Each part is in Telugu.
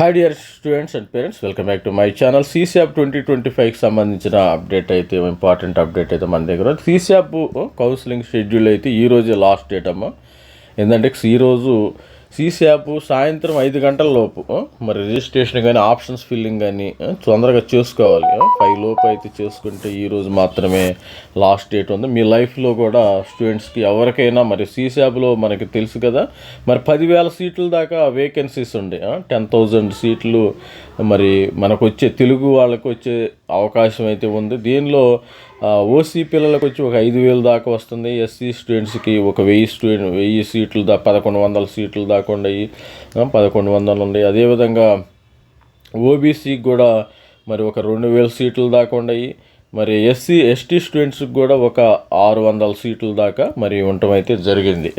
Hi dear students and parents welcome back to my channel సీసీఆప్ twenty twenty ఫైవ్కి సంబంధించిన అప్డేట్ అయితే ఇంపార్టెంట్ అప్డేట్ అయితే మన దగ్గర సీసీఆప్ కౌన్సిలింగ్ షెడ్యూల్ అయితే ఈరోజే లాస్ట్ డేట్ అమ్మ. ఎందుకంటే ఈరోజు సీసీఆప్ సాయంత్రం ఐదు గంటల లోపు. మరి రిజిస్ట్రేషన్ కానీ ఆప్షన్స్ ఫిల్లింగ్ కానీ తొందరగా చేసుకోవాలి. ఫైవ్ లోపు అయితే చేసుకుంటే ఈరోజు మాత్రమే లాస్ట్ డేట్ ఉంది. మీ లైఫ్లో కూడా స్టూడెంట్స్కి ఎవరికైనా మరి సీసీఆప్లో మనకి తెలుసు కదా. మరి పదివేల సీట్ల దాకా వేకెన్సీస్ ఉండే. టెన్ థౌజండ్ సీట్లు మరి మనకు వచ్చే తెలుగు వాళ్ళకు వచ్చే అవకాశం అయితే ఉంది. దీనిలో ఓసీ పిల్లలకు వచ్చి ఒక ఐదు వేలు దాకా వస్తుంది. ఎస్సీ స్టూడెంట్స్కి ఒక వెయ్యి స్టూడెంట్ వెయ్యి సీట్లు దా పదకొండు వందల సీట్లు దాకా ఉన్నాయి. పదకొండు వందలు ఉన్నాయి. అదేవిధంగా ఓబీసీకి కూడా మరి ఒక రెండు వేల సీట్లు దాకా ఉన్నాయి. మరి ఎస్సీ ఎస్టీ స్టూడెంట్స్కి కూడా ఒక ఆరు వందల సీట్ల దాకా మరి ఉండటం అయితే జరిగింది.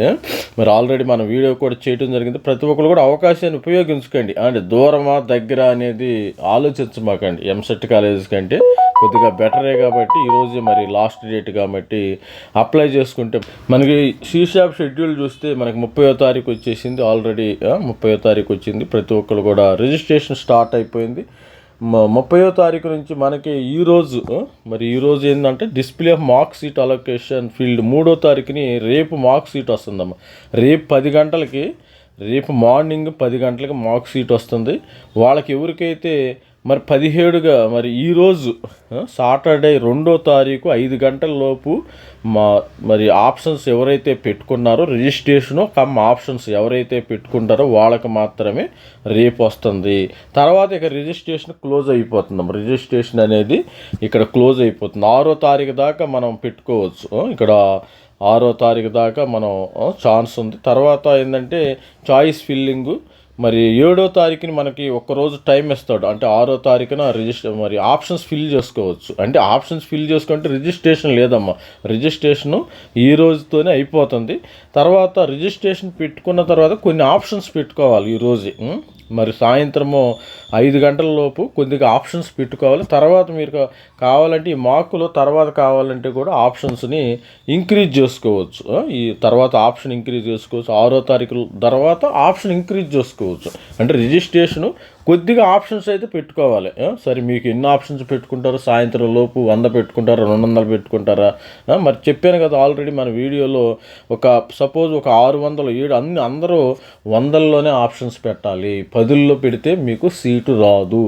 మరి ఆల్రెడీ మనం వీడియో కూడా చేయడం జరిగింది. ప్రతి ఒక్కరు కూడా అవకాశాన్ని ఉపయోగించుకోండి. అంటే దూరమా దగ్గర అనేది ఆలోచించమాకండి. ఎంసెట్ కాలేజెస్ కంటే కొద్దిగా బెటరే కాబట్టి ఈరోజు మరి లాస్ట్ డేట్ కాబట్టి అప్లై చేసుకుంటే మనకి షీషాప్ షెడ్యూల్ చూస్తే మనకి ముప్పయో తారీఖు వచ్చేసింది. ఆల్రెడీ ముప్పయో తారీఖు వచ్చింది. ప్రతి ఒక్కరు కూడా రిజిస్ట్రేషన్ స్టార్ట్ అయిపోయింది. ముప్పయో తారీఖు నుంచి మనకి ఈరోజు మరి ఈరోజు ఏంటంటే display of mark seat allocation field మూడో తారీఖుని రేపు మార్క్ సీట్ వస్తుందమ్మా. రేపు పది గంటలకి రేపు మార్నింగ్ పది గంటలకి మార్క్ సీట్ వస్తుంది. వాళ్ళకి ఎవరికైతే మరి పదిహేడుగా మరి ఈరోజు సాటర్డే రెండో తారీఖు ఐదు గంటల లోపు మా మరి ఆప్షన్స్ ఎవరైతే పెట్టుకున్నారో రిజిస్ట్రేషను కమ్ ఆప్షన్స్ ఎవరైతే పెట్టుకుంటారో వాళ్ళకి మాత్రమే రేపు వస్తుంది. తర్వాత ఇక రిజిస్ట్రేషన్ క్లోజ్ అయిపోతుంది. రిజిస్ట్రేషన్ అనేది ఇక్కడ క్లోజ్ అయిపోతుంది. ఆరో తారీఖు దాకా మనం పెట్టుకోవచ్చు. ఇక్కడ ఆరో తారీఖు దాకా మనం ఛాన్స్ ఉంది. తర్వాత ఏంటంటే చాయిస్ ఫిల్లింగు మరి ఏడో తారీఖుని మనకి ఒక్కరోజు టైం ఇస్తాడు. అంటే ఆరో తారీఖున రిజిస్టర్ మరి ఆప్షన్స్ ఫిల్ చేసుకోవచ్చు. అంటే ఆప్షన్స్ ఫిల్ చేసుకుంటే రిజిస్ట్రేషన్ లేదమ్మా. రిజిస్ట్రేషను ఈ రోజుతోనే అయిపోతుంది. తర్వాత రిజిస్ట్రేషన్ పెట్టుకున్న తర్వాత కొన్ని ఆప్షన్స్ పెట్టుకోవాలి ఈ మరి సాయంత్రము ఐదు గంటల లోపు కొద్దిగా ఆప్షన్స్ పెట్టుకోవాలి. తర్వాత మీరు కావాలంటే ఈ మార్కులు తర్వాత కావాలంటే కూడా ఆప్షన్స్ని ఇంక్రీజ్ చేసుకోవచ్చు. ఈ తర్వాత ఆప్షన్ ఇంక్రీజ్ చేసుకోవచ్చు. ఆరో తారీఖు తర్వాత ఆప్షన్ ఇంక్రీజ్ చేసుకోవచ్చు. అంటే రిజిస్ట్రేషను కొద్దిగా ఆప్షన్స్ అయితే పెట్టుకోవాలి. సరే మీకు ఎన్ని ఆప్షన్స్ పెట్టుకుంటారు సాయంత్రం లోపు వంద పెట్టుకుంటారా రెండు వందలు పెట్టుకుంటారా? మరి చెప్పాను కదా ఆల్రెడీ మన వీడియోలో ఒక సపోజ్ ఒక ఆరు వందలు ఏడు అన్ని అందరూ వందల్లోనే ఆప్షన్స్ పెట్టాలి. పదుల్లో పెడితే మీకు సీటు రాదు.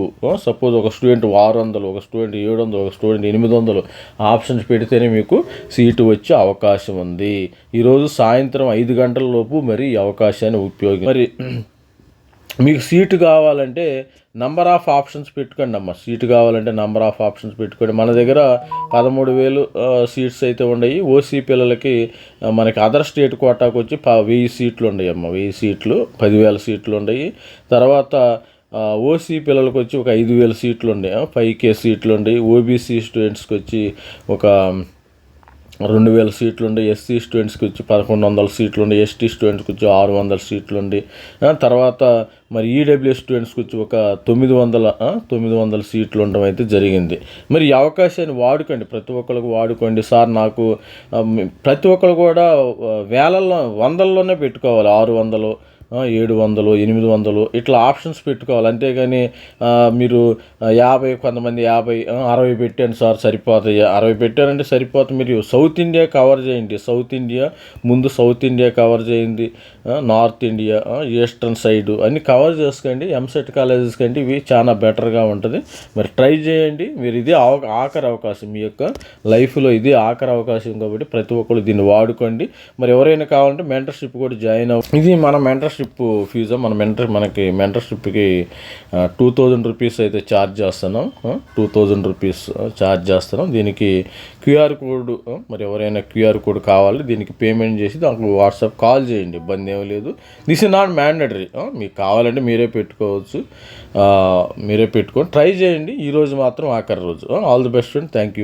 సపోజ్ ఒక స్టూడెంట్ ఆరు వందలు ఒక స్టూడెంట్ ఏడు వందలు ఒక స్టూడెంట్ ఎనిమిది వందలు ఆప్షన్స్ పెడితేనే మీకు సీటు వచ్చే అవకాశం ఉంది. ఈరోజు సాయంత్రం ఐదు గంటల లోపు మరి ఈ అవకాశాన్ని ఉపయోగి మరి మీకు సీటు కావాలంటే నంబర్ ఆఫ్ ఆప్షన్స్ పెట్టుకోండి అమ్మ. సీటు కావాలంటే నంబర్ ఆఫ్ ఆప్షన్స్ పెట్టుకోండి. మన దగ్గర పదమూడు వేలు సీట్స్ అయితే ఉన్నాయి ఓసీ పిల్లలకి మనకి అదర్ స్టేట్ కోటాకు వచ్చి ప వెయ్యి సీట్లు ఉన్నాయి అమ్మ. వెయ్యి సీట్లు పదివేల సీట్లు ఉన్నాయి తర్వాత ఓసీ పిల్లలకు వచ్చి ఒక ఐదు వేల సీట్లు ఉన్నాయి ఫైవ్ కే సీట్లు ఉన్నాయి ఓబీసీ స్టూడెంట్స్కి వచ్చి ఒక రెండు వేల సీట్లు ఉండి ఎస్సీ స్టూడెంట్స్కి వచ్చి పదకొండు వందల సీట్లు ఉండి ఎస్టీ స్టూడెంట్స్కి వచ్చి ఆరు వందల సీట్లు ఉండి తర్వాత మరి ఈడబ్ల్యూ స్టూడెంట్స్కి వచ్చి ఒక తొమ్మిది వందల తొమ్మిది వందల సీట్లు ఉండడం అయితే జరిగింది. మరి ఈ అవకాశాన్ని వాడుకోండి ప్రతి ఒక్కరికి వాడుకోండి. సార్ నాకు ప్రతి ఒక్కరు కూడా వేలల్లో వందల్లోనే పెట్టుకోవాలి. ఆరు వందలు ఏడు వందలు ఎనిమిది వందలు ఇట్లా ఆప్షన్స్ పెట్టుకోవాలి. అంతేగాని మీరు యాభై కొంతమంది యాభై అరవై పెట్టాను సార్ సరిపోతాయి. అరవై పెట్టారంటే సరిపోతుంది. మీరు సౌత్ ఇండియా కవర్ చేయండి. సౌత్ ఇండియా ముందు సౌత్ ఇండియా కవర్ చేయండి. నార్త్ ఇండియా ఈస్టర్న్ సైడ్ అన్ని కవర్ చేసుకోండి. ఎంసెట్ కాలేజెస్ కంటే ఇవి చాలా బెటర్గా ఉంటుంది. మరి ట్రై చేయండి. మీరు ఇది ఆవ- ఆఖరి అవకాశం. మీ యొక్క లైఫ్లో ఇది ఆఖరి అవకాశం కాబట్టి ప్రతి ఒక్కరు దీన్ని వాడుకోండి. మరి ఎవరైనా కావాలంటే మెంటర్షిప్ కూడా జాయిన్ అవ్వ ఇది మన మెంటర్షిప్ ఫీజు? మన మెంటర్ మనకి మెంటర్షిప్కి టూ థౌజండ్ రూపీస్ అయితే ఛార్జ్ చేస్తున్నాం. టూ థౌజండ్ రూపీస్ ఛార్జ్ చేస్తున్నాం. దీనికి క్యూఆర్ కోడ్ మరి ఎవరైనా క్యూఆర్ కోడ్ కావాలి దీనికి పేమెంట్ చేసి దానికి వాట్సాప్ కాల్ చేయండి. ఇబ్బంది ఏమీ లేదు. This is not mandatory. మీకు కావాలంటే మీరే పెట్టుకోవచ్చు. మీరే పెట్టుకొని ట్రై చేయండి. ఈరోజు మాత్రం ఆఖరి రోజు. All the best thank you.